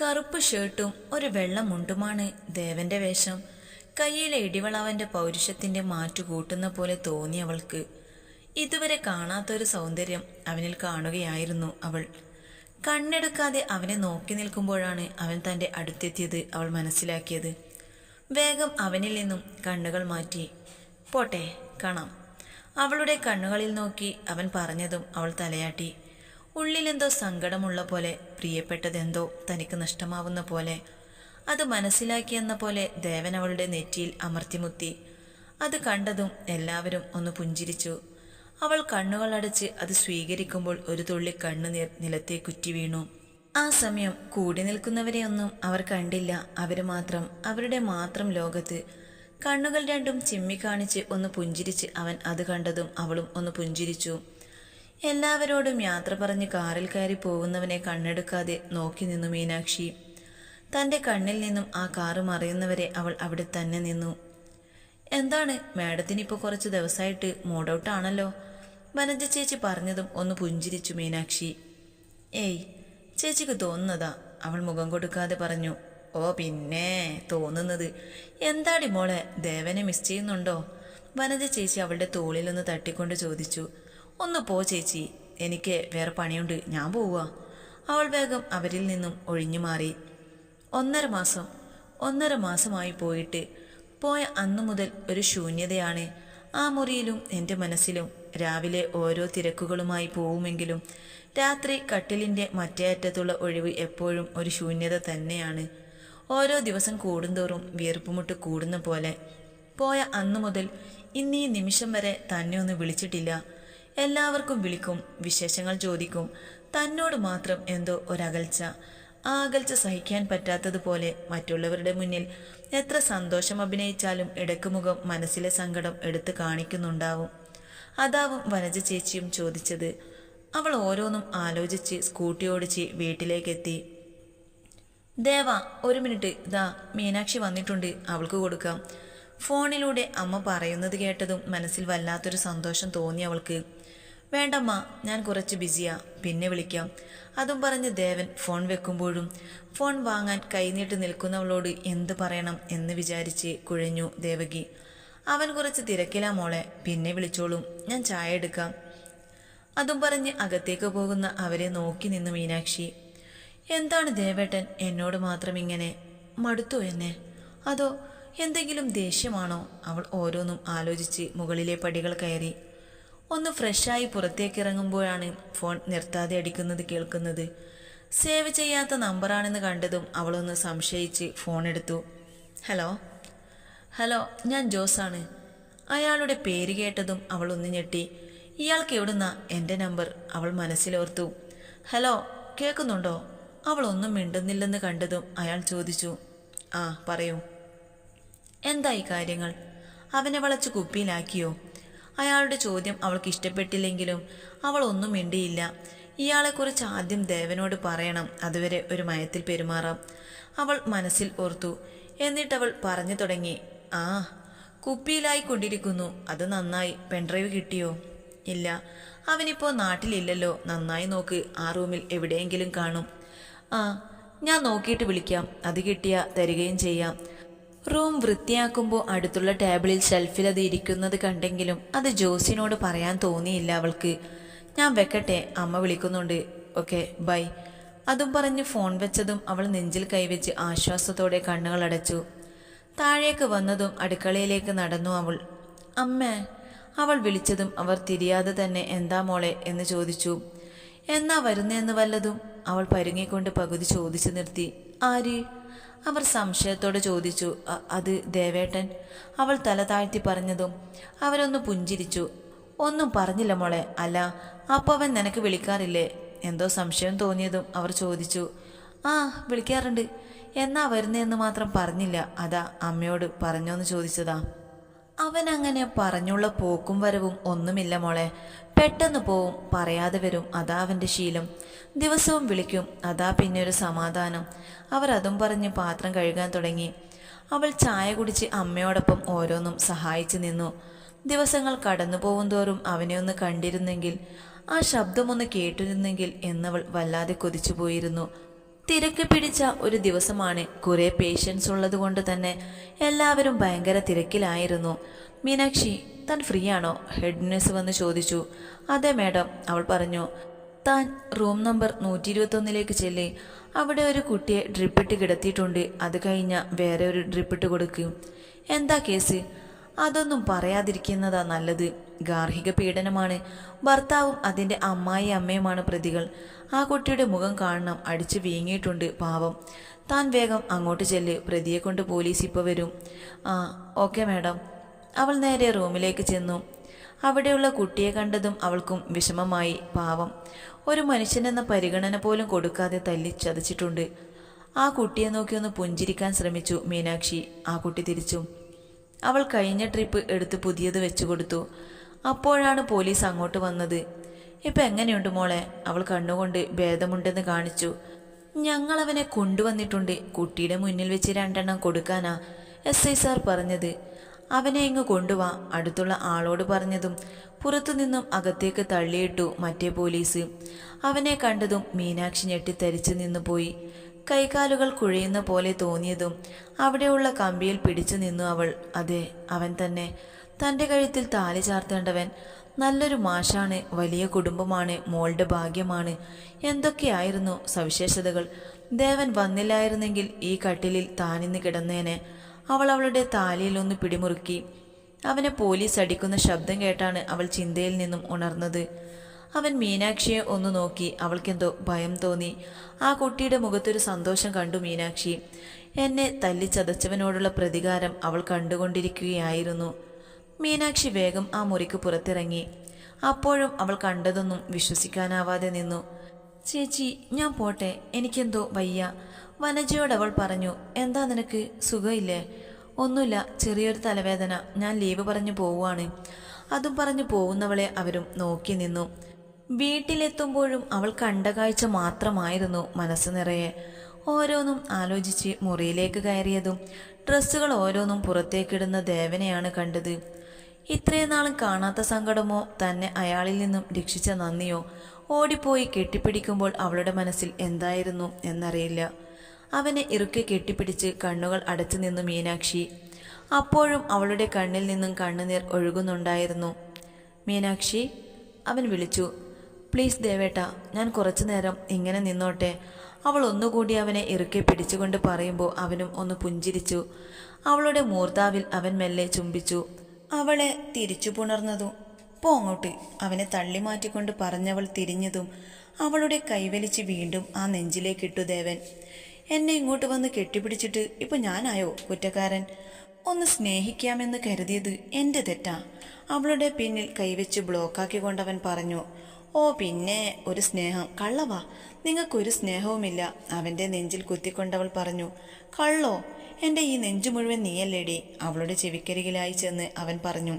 കറുപ്പ് ഷർട്ടും ഒരു വെള്ള മുണ്ടുമാണ് ദേവന്റെ വേഷം. കയ്യിലെ ഇടിവളവന്റെ പൗരുഷത്തിന്റെ മാറ്റു കൂട്ടുന്ന പോലെ തോന്നി അവൾക്ക്. ഇതുവരെ കാണാത്തൊരു സൗന്ദര്യം അവനിൽ കാണുകയായിരുന്നു അവൾ. കണ്ണെടുക്കാതെ അവനെ നോക്കി നിൽക്കുമ്പോഴാണ് അവൻ തന്റെ അടുത്തെത്തിയത് അവൾ മനസ്സിലാക്കിയത്. വേഗം അവനിൽ നിന്നും കണ്ണുകൾ മാറ്റി പോട്ടെ കാണാം. അവളുടെ കണ്ണുകളിൽ നോക്കി അവൻ പറഞ്ഞതും അവൾ തലയാട്ടി. ഉള്ളിലെന്തോ സങ്കടമുള്ള പോലെ പ്രിയപ്പെട്ടതെന്തോ തനിക്ക് നഷ്ടമാവുന്ന പോലെ. അത് മനസ്സിലാക്കിയെന്ന പോലെ ദേവൻ അവളുടെ നെറ്റിയിൽ അമർത്തിമുത്തി. അത് കണ്ടതും എല്ലാവരും ഒന്ന് പുഞ്ചിരിച്ചു. അവൾ കണ്ണുകളടച്ച് അത് സ്വീകരിക്കുമ്പോൾ ഒരു തുള്ളി കണ്ണുനീർ നിലത്തെ കുറ്റി വീണു. ആ സമയം കൂടി നിൽക്കുന്നവരെയൊന്നും അവർ കണ്ടില്ല. അവർ മാത്രം അവരുടെ മാത്രം ലോകത്ത്. കണ്ണുകൾ രണ്ടും ചിമ്മിക്കാണിച്ച് ഒന്ന് പുഞ്ചിരിച്ച് അവൻ അത് കണ്ടതും അവളും ഒന്ന് പുഞ്ചിരിച്ചു. എല്ലാവരോടും യാത്ര പറഞ്ഞ് കാറിൽ കയറി പോകുന്നവനെ കണ്ണെടുക്കാതെ നോക്കി നിന്നു മീനാക്ഷി. തന്റെ കണ്ണിൽ നിന്നും ആ കാറ് മറിയുന്നവരെ അവൾ അവിടെ തന്നെ നിന്നു. എന്താണ്? മാഡത്തിന് ഇപ്പോൾ കുറച്ച് ദിവസമായിട്ട് മൂഡ് ഔട്ടാണല്ലോ വനജ ചേച്ചി പറഞ്ഞതും ഒന്ന് പുഞ്ചിരിച്ചു മീനാക്ഷി. ഏയ് ചേച്ചിക്ക് തോന്നുന്നതാ അവൾ മുഖം കൊടുക്കാതെ പറഞ്ഞു. ഓ പിന്നെ തോന്നുന്നത്. എന്താടി മോളെ ദേവനെ മിസ് ചെയ്യുന്നുണ്ടോ? വനജ ചേച്ചി അവളുടെ തോളിലൊന്ന് തട്ടിക്കൊണ്ട് ചോദിച്ചു. ഒന്ന് പോ ചേച്ചി. എനിക്ക് വേറെ പണിയുണ്ട്. ഞാൻ പോവുക. അവൾ വേഗം അവരിൽ നിന്നും ഒഴിഞ്ഞു മാറി. ഒന്നര മാസം ഒന്നര മാസമായി പോയിട്ട് പോയ അന്നു മുതൽ ഒരു ശൂന്യതയാണ്. ആ മുറിയിലും എന്റെ മനസ്സിലും രാവിലെ ഓരോ തിരക്കുകളുമായി പോവുമെങ്കിലും രാത്രി കട്ടിലിന്റെ മറ്റേ അറ്റത്തുള്ള ഒഴിവ് എപ്പോഴും ഒരു ശൂന്യത തന്നെയാണ്. ഓരോ ദിവസം കൂടുന്തോറും വീർപ്പുമുട്ട് കൂടുന്ന പോലെ. പോയ അന്നു മുതൽ ഇന്നീ നിമിഷം വരെ തന്നെ ഒന്ന് വിളിച്ചിട്ടില്ല. എല്ലാവർക്കും വിളിക്കും വിശേഷങ്ങൾ ചോദിക്കും. തന്നോട് മാത്രം എന്തോ ഒരകൽച്ച. ആ അകൽച്ച സഹിക്കാൻ പറ്റാത്തതുപോലെ മറ്റുള്ളവരുടെ മുന്നിൽ എത്ര സന്തോഷം അഭിനയിച്ചാലും ഇടയ്ക്ക് മുഖം മനസ്സിലെ സങ്കടം എടുത്തു കാണിക്കുന്നുണ്ടാവും. അതാവും വനജ ചേച്ചിയും ചോദിച്ചത്. അവൾ ഓരോന്നും ആലോചിച്ച് സ്കൂട്ടി ഓടിച്ച് വീട്ടിലേക്കെത്തി. ദേവ ഒരു മിനിറ്റ്. ഇതാ മീനാക്ഷി വന്നിട്ടുണ്ട്. അവൾക്ക് കൊടുക്കാം. ഫോണിലൂടെ അമ്മ പറയുന്നത് കേട്ടതും മനസ്സിൽ വല്ലാത്തൊരു സന്തോഷം തോന്നി അവൾക്ക്. വേണ്ടമ്മ ഞാൻ കുറച്ച് ബിസിയാ. പിന്നെ വിളിക്കാം. അതും പറഞ്ഞ് ദേവൻ ഫോൺ വെക്കുമ്പോഴും ഫോൺ വാങ്ങാൻ കൈനീട്ട് നിൽക്കുന്നവളോട് എന്ത് പറയണം എന്ന് വിചാരിച്ച് കുഴഞ്ഞു ദേവകി. അവൻ കുറച്ച് തിരക്കിലാ മോളെ പിന്നെ വിളിച്ചോളും. ഞാൻ ചായ എടുക്കാം. അതും പറഞ്ഞ് അകത്തേക്ക് പോകുന്ന അവരെ നോക്കി നിന്നു മീനാക്ഷി. എന്താണ് ദേവേട്ടൻ എന്നോട് മാത്രം ഇങ്ങനെ മടുത്തോ എന്നെ? അതോ എന്തെങ്കിലും ദേഷ്യമാണോ? അവൾ ഓരോന്നും ആലോചിച്ച് മുകളിലെ പടികൾ കയറി. ഒന്ന് ഫ്രഷായി പുറത്തേക്ക് ഇറങ്ങുമ്പോഴാണ് ഫോൺ നിർത്താതെ അടിക്കുന്നത് കേൾക്കുന്നത്. സേവ് ചെയ്യാത്ത നമ്പറാണെന്ന് കണ്ടതും അവളൊന്ന് സംശയിച്ച് ഫോൺ എടുത്തു. ഹലോ? ഹലോ ഞാൻ ജോസാണ്. അയാളുടെ പേര് കേട്ടതും അവൾ ഒന്ന് ഞെട്ടി. ഇയാൾക്ക് എവിടുന്ന? എന്റെ നമ്പർ. അവൾ മനസ്സിലോർത്തു. ഹലോ കേൾക്കുന്നുണ്ടോ? ഒന്നും മിണ്ടുന്നില്ലെന്ന് കണ്ടതും അയാൾ ചോദിച്ചു. ആ പറയൂ. എന്തായി കാര്യങ്ങൾ? അവനെ വളച്ച് കുപ്പിയിലാക്കിയോ? അയാളുടെ ചോദ്യം അവൾക്ക് ഇഷ്ടപ്പെട്ടില്ലെങ്കിലും അവൾ ഒന്നും മിണ്ടിയില്ല. ഇയാളെക്കുറിച്ച് ആദ്യം ദേവനോട് പറയണം. അതുവരെ ഒരു മയത്തിൽ പെരുമാറാം. അവൾ മനസ്സിൽ ഓർത്തു. എന്നിട്ടവൾ പറഞ്ഞു തുടങ്ങി. ആ കുപ്പിയിലായി കൊണ്ടിരിക്കുന്നു. അത് നന്നായി. പെൺഡ്രൈവ് കിട്ടിയോ? ഇല്ല. അവനിപ്പോൾ നാട്ടിലില്ലല്ലോ. നന്നായി നോക്ക്. ആ റൂമിൽ എവിടെയെങ്കിലും കാണും. ആ ഞാൻ നോക്കിയിട്ട് വിളിക്കാം. അത് കിട്ടിയാൽ തരികയും ചെയ്യാം. റൂം വൃത്തിയാക്കുമ്പോൾ അടുത്തുള്ള ടേബിളിൽ ഷെൽഫിൽ അത് ഇരിക്കുന്നത് കണ്ടെങ്കിലും അത് ജോസിനോട് പറയാൻ തോന്നിയില്ല അവൾക്ക്. ഞാൻ വെക്കട്ടെ അമ്മ വിളിക്കുന്നുണ്ട്. Okay bye. അതും പറഞ്ഞ് ഫോൺ വെച്ചതും അവൾ നെഞ്ചിൽ കൈവച്ച് ആശ്വാസത്തോടെ കണ്ണുകൾ അടച്ചു. താഴേക്ക് വന്നതും അടുക്കളയിലേക്ക് നടന്നു അവൾ. അമ്മ അവൾ വിളിച്ചതും അവർ തിരിയാതെ തന്നെ എന്താ മോളെ? എന്ന് ചോദിച്ചു. എന്നാ വരുന്നതെന്ന് വല്ലതും? അവൾ പരുങ്ങിക്കൊണ്ട് പകുതി ചോദിച്ചു നിർത്തി. ആര്? അവർ സംശയത്തോടെ ചോദിച്ചു അത് ദേവേട്ടൻ? അവൾ തല താഴ്ത്തി പറഞ്ഞതും അവരൊന്ന് പുഞ്ചിരിച്ചു. ഒന്നും പറഞ്ഞില്ല മോളെ അല്ല അപ്പോൾ അവൻ നിനക്ക് വിളിക്കാറില്ലേ? എന്തോ സംശയം തോന്നിയതും അവർ ചോദിച്ചു. ആ വിളിക്കാറുണ്ട്. എന്നാ വരുന്നതെന്ന് മാത്രം പറഞ്ഞില്ല. അതാ അമ്മയോട് പറഞ്ഞോന്ന് ചോദിച്ചതാ. അവൻ അങ്ങനെ പറഞ്ഞുള്ള പോക്കും വരവും ഒന്നുമില്ല മോളെ. പെട്ടെന്ന് പോവും പറയാതെ വരും. അതാ അവന്റെ ശീലം. ദിവസവും വിളിക്കും. അതാ പിന്നെ ഒരു സമാധാനം. അവർ അതും പറഞ്ഞ് പാത്രം കഴുകാൻ തുടങ്ങി. അവൾ ചായ കുടിച്ച് അമ്മയോടൊപ്പം ഓരോന്നും സഹായിച്ചു നിന്നു. ദിവസങ്ങൾ കടന്നു പോകും തോറും അവനെ ഒന്ന് കണ്ടിരുന്നെങ്കിൽ ആ ശബ്ദമൊന്ന് കേട്ടിരുന്നെങ്കിൽ എന്നവൾ വല്ലാതെ കൊതിച്ചു പോയിരുന്നു തിരക്ക് പിടിച്ച ഒരു ദിവസമാണ് കുറേ പേഷ്യൻസ് ഉള്ളത് കൊണ്ട് തന്നെ എല്ലാവരും ഭയങ്കര തിരക്കിലായിരുന്നു. മീനാക്ഷി താൻ ഫ്രീ ആണോ ഹെഡ് നഴ്സ് വന്ന് ചോദിച്ചു. അതെ മാഡം അവൾ പറഞ്ഞു. താൻ റൂം നമ്പർ നൂറ്റി ഇരുപത്തൊന്നിലേക്ക് ചെല്ലേ. അവിടെ ഒരു കുട്ടിയെ ഡ്രിപ്പിട്ട് കിടത്തിയിട്ടുണ്ട്. അത് കഴിഞ്ഞ വേറെ ഒരു ഡ്രിപ്പിട്ട് കൊടുക്കും. എന്താ കേസ്? അതൊന്നും പറയാതിരിക്കുന്നതാ നല്ലത്. ഗാർഹിക പീഡനമാണ്. ഭർത്താവും അതിന്റെ അമ്മായി അമ്മയുമാണ് പ്രതികൾ. ആ കുട്ടിയുടെ മുഖം കാണണം. അടിച്ചു വീങ്ങിയിട്ടുണ്ട് പാവം. താൻ വേഗം അങ്ങോട്ട് ചെല്ല്. പ്രതിയെ കൊണ്ട് പോലീസ് ഇപ്പോൾ വരും. ആ ഓക്കെ മാഡം. അവൾ നേരെ റൂമിലേക്ക് ചെന്നു. അവിടെയുള്ള കുട്ടിയെ കണ്ടതും അവൾക്കും വിഷമമായി. പാവം. ഒരു മനുഷ്യനെന്ന പരിഗണന പോലും കൊടുക്കാതെ തല്ലി ചതച്ചിട്ടുണ്ട്. ആ കുട്ടിയെ നോക്കി ഒന്ന് പുഞ്ചിരിക്കാൻ ശ്രമിച്ചു മീനാക്ഷി. ആ കുട്ടി തിരിച്ചു. അവൾ കഴിഞ്ഞ ട്രിപ്പ് എടുത്ത് പുതിയത് വെച്ചു കൊടുത്തു. അപ്പോഴാണ് പോലീസ് അങ്ങോട്ട് വന്നത്. ഇപ്പം എങ്ങനെയുണ്ട് മോളെ? അവൾ കണ്ണുകൊണ്ട് ഭേദമുണ്ടെന്ന് കാണിച്ചു. ഞങ്ങൾ അവനെ കൊണ്ടുവന്നിട്ടുണ്ട്. കുട്ടിയുടെ മുന്നിൽ വെച്ച് രണ്ടെണ്ണം കൊടുക്കാനാ എസ് ഐ സാർ പറഞ്ഞത്. അവനെ ഇങ്ങ് കൊണ്ടുവാ അടുത്തുള്ള ആളോട് പറഞ്ഞതും പുറത്തുനിന്നും അകത്തേക്ക് തള്ളിയിട്ടു മറ്റേ പോലീസ്. അവനെ കണ്ടതും മീനാക്ഷി ഞെട്ടിത്തരിച്ചു നിന്നു പോയി. കൈകാലുകൾ കുഴയുന്ന പോലെ തോന്നിയതും അവിടെയുള്ള കമ്പിയിൽ പിടിച്ചു നിന്നു അവൾ. അതെ അവൻ തന്നെ. തന്റെ കഴുത്തിൽ താലി ചാർത്തേണ്ടവൻ നല്ലൊരു മാഷാണ് വലിയ കുടുംബമാണ് മോളുടെ ഭാഗ്യമാണ്. എന്തൊക്കെയായിരുന്നു സവിശേഷതകൾ. ദേവൻ വന്നില്ലായിരുന്നെങ്കിൽ ഈ കട്ടിലിൽ താനിന്ന് കിടന്നേനെ. അവൾ അവളുടെ താലിയിൽ ഒന്ന് പിടിമുറുക്കി. അവനെ പോലീസ് അടിക്കുന്ന ശബ്ദം കേട്ടാണ് അവൾ ചിന്തയിൽ നിന്നും ഉണർന്നത്. അവൻ മീനാക്ഷിയെ ഒന്ന് നോക്കി. അവൾക്കെന്തോ ഭയം തോന്നി. ആ കുട്ടിയുടെ മുഖത്തൊരു സന്തോഷം കണ്ടു മീനാക്ഷി. എന്നെ തല്ലിച്ചതച്ചവനോടുള്ള പ്രതികാരം അവൾ കണ്ടുകൊണ്ടിരിക്കുകയായിരുന്നു. മീനാക്ഷി വേഗം ആ മുറിക്ക് പുറത്തിറങ്ങി. അപ്പോഴും അവൾ കണ്ടതൊന്നും വിശ്വസിക്കാനാവാതെ നിന്നു. ചേച്ചി ഞാൻ പോട്ടെ. എനിക്കെന്തോ വയ്യ. വനജയോട് അവൾ പറഞ്ഞു എന്താ നിനക്ക്? സുഖമില്ലേ? ഒന്നുമില്ല. ചെറിയൊരു തലവേദന. ഞാൻ ലീവ് പറഞ്ഞു പോവുകയാണ്. അതും പറഞ്ഞു പോകുന്നവളെ അവരും നോക്കി നിന്നു. വീട്ടിലെത്തുമ്പോഴും അവൾ കണ്ട കാഴ്ച മാത്രമായിരുന്നു മനസ്സ് നിറയെ. ഓരോന്നും ആലോചിച്ച് മുറിയിലേക്ക് കയറിയതും ഡ്രസ്സുകൾ ഓരോന്നും പുറത്തേക്കിടുന്ന ദേവനെയാണ് കണ്ടത്. ഇത്രയും നാളും കാണാത്ത സങ്കടമോ തന്നെ അയാളിൽ നിന്നും രക്ഷിച്ച നന്ദിയോ ഓടിപ്പോയി കെട്ടിപ്പിടിക്കുമ്പോൾ അവളുടെ മനസ്സിൽ എന്തായിരുന്നു എന്നറിയില്ല. അവനെ ഇറുക്കെ കെട്ടിപ്പിടിച്ച് കണ്ണുകൾ അടച്ചു നിന്നു മീനാക്ഷി. അപ്പോഴും അവളുടെ കണ്ണിൽ നിന്നും കണ്ണുനീർ ഒഴുകുന്നുണ്ടായിരുന്നു. മീനാക്ഷി അവൻ വിളിച്ചു. പ്ലീസ് ദേവേട്ട ഞാൻ കുറച്ചു നേരം ഇങ്ങനെ നിന്നോട്ടെ. അവൾ ഒന്നുകൂടി അവനെ ഇറുക്കെ പിടിച്ചുകൊണ്ട് പറയുമ്പോൾ അവനും ഒന്ന് പുഞ്ചിരിച്ചു. അവളുടെ മൂർത്താവിൽ അവൻ മെല്ലെ ചുംബിച്ചു. അവളെ തിരിച്ചു പുണർന്നതും പോ അങ്ങോട്ട്. അവനെ തള്ളി മാറ്റിക്കൊണ്ട് പറഞ്ഞവൾ തിരിഞ്ഞതും അവളുടെ കൈവലിച്ച് വീണ്ടും ആ നെഞ്ചിലേക്കിട്ടു ദേവൻ. എന്നെ ഇങ്ങോട്ട് വന്ന് കെട്ടിപ്പിടിച്ചിട്ട് ഇപ്പൊ ഞാനായോ കുറ്റക്കാരൻ? ഒന്ന് സ്നേഹിക്കാമെന്ന് കരുതിയത് എന്റെ തെറ്റാ. അവളുടെ പിന്നിൽ കൈവച്ച് ബ്ലോക്കാക്കിക്കൊണ്ടവൻ പറഞ്ഞു ഓ പിന്നെ ഒരു സ്നേഹം. കള്ളവാ. നിങ്ങൾക്കൊരു സ്നേഹവുമില്ല. അവന്റെ നെഞ്ചിൽ കുത്തിക്കൊണ്ടവൾ പറഞ്ഞു കള്ളോ? എന്റെ ഈ നെഞ്ചു മുഴുവൻ നീയല്ലേടി. അവളുടെ ചെവിക്കരികിലായി ചെന്ന് അവൻ പറഞ്ഞു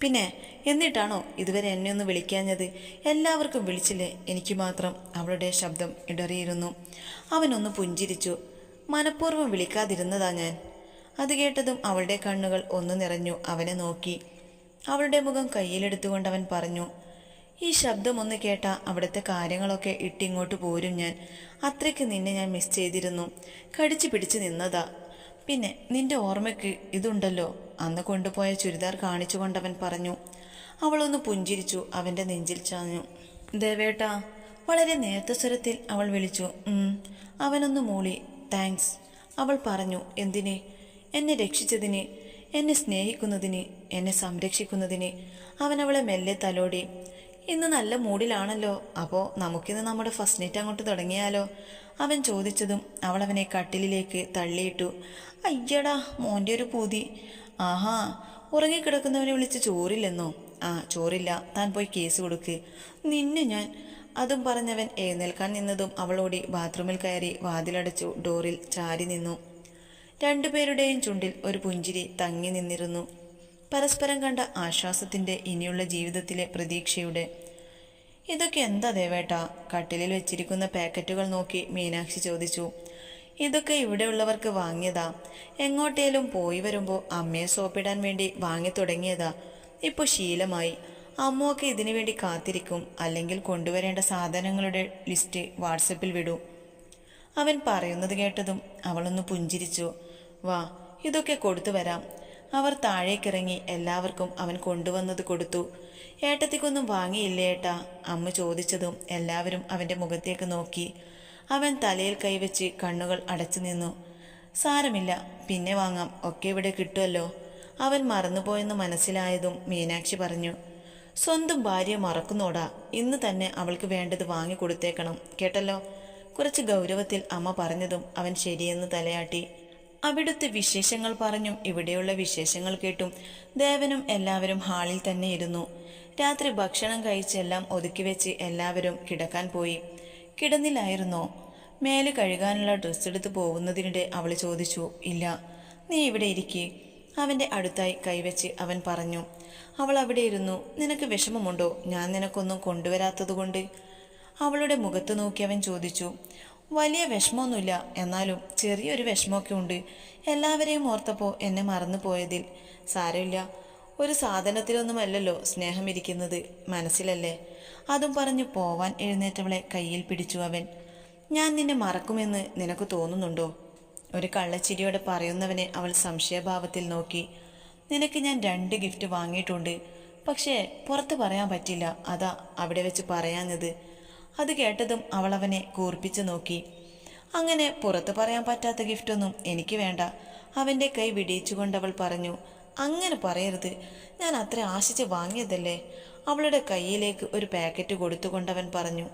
പിന്നെ എന്നിട്ടാണോ ഇതുവരെ എന്നെ ഒന്ന് വിളിക്കാഞ്ഞത്? എല്ലാവർക്കും വിളിച്ചില്ലേ? എനിക്ക് മാത്രം അവളുടെ ശബ്ദം ഇടറിയിരുന്നു. അവനൊന്ന് പുഞ്ചിരിച്ചു. മനഃപൂർവം വിളിക്കാതിരുന്നതാ ഞാൻ. അത് കേട്ടതും അവളുടെ കണ്ണുകൾ ഒന്ന് നിറഞ്ഞു അവനെ നോക്കി. അവളുടെ മുഖം കയ്യിലെടുത്തുകൊണ്ട് അവൻ പറഞ്ഞു ഈ ശബ്ദം ഒന്ന് കേട്ട അവിടുത്തെ കാര്യങ്ങളൊക്കെ ഇട്ടിങ്ങോട്ട് പോരും ഞാൻ. അത്രയ്ക്ക് നിന്നെ ഞാൻ മിസ് ചെയ്തിരുന്നു. കടിച്ചു പിടിച്ച് നിന്നതാ. പിന്നെ നിന്റെ ഓർമ്മയ്ക്ക് ഇതുണ്ടല്ലോ. അന്ന് കൊണ്ടുപോയ ചുരിദാർ കാണിച്ചുകൊണ്ടവൻ പറഞ്ഞു. അവളൊന്ന് പുഞ്ചിരിച്ചു അവന്റെ നെഞ്ചിൽ ചാഞ്ഞു. ദേവേട്ട വളരെ നേരത്തെ സ്വരത്തിൽ അവൾ വിളിച്ചു. അവനൊന്ന് മൂളി. താങ്ക്സ്. അവൾ പറഞ്ഞു എന്തിനെ? എന്നെ രക്ഷിച്ചതിന് എന്നെ സ്നേഹിക്കുന്നതിന് എന്നെ സംരക്ഷിക്കുന്നതിന്. അവൻ അവളെ മെല്ലെ തലോടി. ഇന്ന് നല്ല മൂഡിലാണല്ലോ അപ്പോൾ നമുക്കിന്ന് നമ്മുടെ ഫസ്റ്റ് നൈറ്റ് അങ്ങോട്ട് തുടങ്ങിയാലോ? അവൻ ചോദിച്ചതും അവൾ അവനെ കട്ടിലിലേക്ക് തള്ളിയിട്ടു. അയ്യടാ മോന്റെ ഒരു പൂതി. ആഹാ ഉറങ്ങിക്കിടക്കുന്നവനെ വിളിച്ച് ചോറില്ലെന്നോ? ആ ചോറില്ല താൻ പോയി കേസ് കൊടുക്ക്. നിന്നെ ഞാൻ അതും പറഞ്ഞവൻ എഴുന്നേൽക്കാൻ നിന്നതും അവളോടി ബാത്റൂമിൽ കയറി വാതിലടച്ചു ഡോറിൽ ചാരി നിന്നു. രണ്ടുപേരുടെയും ചുണ്ടിൽ ഒരു പുഞ്ചിരി തങ്ങി നിന്നിരുന്നു. പരസ്പരം കണ്ട ആശ്വാസത്തിന്റെ ഇനിയുള്ള ജീവിതത്തിലെ പ്രതീക്ഷയുടെ. ഇതൊക്കെ എന്താ ദേവേട്ടാ? കട്ടിലിൽ വെച്ചിരിക്കുന്ന പാക്കറ്റുകൾ നോക്കി മീനാക്ഷി ചോദിച്ചു. ഇതൊക്കെ ഇവിടെയുള്ളവർക്ക് വാങ്ങിയതാ. എങ്ങോട്ടേലും പോയി വരുമ്പോൾ അമ്മയെ സോപ്പിടാൻ വേണ്ടി വാങ്ങി തുടങ്ങിയതാ. ഇപ്പോൾ ശീലമായി. അമ്മയൊക്കെ ഇതിനു വേണ്ടി കാത്തിരിക്കും. അല്ലെങ്കിൽ കൊണ്ടുവരേണ്ട സാധനങ്ങളുടെ ലിസ്റ്റ് വാട്സപ്പിൽ വിടും. അവൻ പറയുന്നത് കേട്ടതും അവളൊന്ന് പുഞ്ചിരിച്ചു. വാ ഇതൊക്കെ കൊടുത്തു വരാം. അവർ താഴേക്കിറങ്ങി എല്ലാവർക്കും അവൻ കൊണ്ടുവന്നത് കൊടുത്തു. ഏട്ടത്തിക്കൊന്നും വാങ്ങിയില്ലേട്ടാ അമ്മ ചോദിച്ചതും എല്ലാവരും അവന്റെ മുഖത്തേക്ക് നോക്കി. അവൻ തലയിൽ കൈവച്ച് കണ്ണുകൾ അടച്ചു നിന്നു. സാരമില്ല പിന്നെ വാങ്ങാം. ഒക്കെ ഇവിടെ കിട്ടുമല്ലോ അവൻ മറന്നുപോയെന്ന് മനസ്സിലായതും മീനാക്ഷി പറഞ്ഞു. സ്വന്തം ഭാര്യ മറക്കുന്നോടാ. ഇന്ന് തന്നെ അവൾക്ക് വേണ്ടത് വാങ്ങിക്കൊടുത്തേക്കണം കേട്ടല്ലോ? കുറച്ച് ഗൗരവത്തിൽ അമ്മ പറഞ്ഞതും അവൻ ശരിയെന്ന് തലയാട്ടി. അവിടുത്തെ വിശേഷങ്ങൾ പറഞ്ഞും ഇവിടെയുള്ള വിശേഷങ്ങൾ കേട്ടും ദേവനും എല്ലാവരും ഹാളിൽ തന്നെ ഇരുന്നു. രാത്രി ഭക്ഷണം കഴിച്ചെല്ലാം ഒതുക്കി വെച്ച് എല്ലാവരും കിടക്കാൻ പോയി. കിടന്നില്ലായിരുന്നോ മേലെ കഴുകാനുള്ള ഡ്രസ്സ് എടുത്ത് പോകുന്നതിനിടെ അവൾ ചോദിച്ചു ഇല്ല നീ ഇവിടെ ഇരിക്കേ. അവന്റെ അടുത്തായി കൈവച്ച് അവൻ പറഞ്ഞു അവൾ അവിടെ ഇരുന്നു. നിനക്ക് വിഷമമുണ്ടോ? ഞാൻ നിനക്കൊന്നും കൊണ്ടുവരാത്തതുകൊണ്ട്. അവളുടെ മുഖത്ത് നോക്കി അവൻ ചോദിച്ചു വലിയ വിഷമമൊന്നുമില്ല. എന്നാലും ചെറിയൊരു വിഷമമൊക്കെ ഉണ്ട്. എല്ലാവരെയും ഓർത്തപ്പോൾ എന്നെ മറന്നു പോയതിൽ സാരമില്ല. ഒരു സാധനത്തിലൊന്നുമല്ലല്ലോ സ്നേഹം ഇരിക്കുന്നത് മനസ്സിലല്ലേ? അതും പറഞ്ഞു പോവാൻ എഴുന്നേറ്റവളെ കയ്യിൽ പിടിച്ചു അവൻ. ഞാൻ നിന്നെ മറക്കുമെന്ന് നിനക്ക് തോന്നുന്നുണ്ടോ? ഒരു കള്ളച്ചിരിയോടെ പറയുന്നവനെ അവൾ സംശയഭാവത്തിൽ നോക്കി. നിനക്ക് ഞാൻ രണ്ട് ഗിഫ്റ്റ് വാങ്ങിയിട്ടുണ്ട്. പക്ഷേ പുറത്ത് പറയാൻ പറ്റില്ല. അതാ അവിടെ വെച്ച് പറയാഞ്ഞത്. അത് കേട്ടതും അവൾ അവനെ കൂർപ്പിച്ചു നോക്കി. അങ്ങനെ പുറത്ത് പറയാൻ പറ്റാത്ത ഗിഫ്റ്റൊന്നും എനിക്ക് വേണ്ട. അവന്റെ കൈ വിടിയിച്ചുകൊണ്ടവൾ പറഞ്ഞു അങ്ങനെ പറയരുത്. ഞാൻ അത്ര ആശിച്ച് വാങ്ങിയതല്ലേ? അവളുടെ കയ്യിലേക്ക് ഒരു പാക്കറ്റ് കൊടുത്തുകൊണ്ടവൻ പറഞ്ഞു.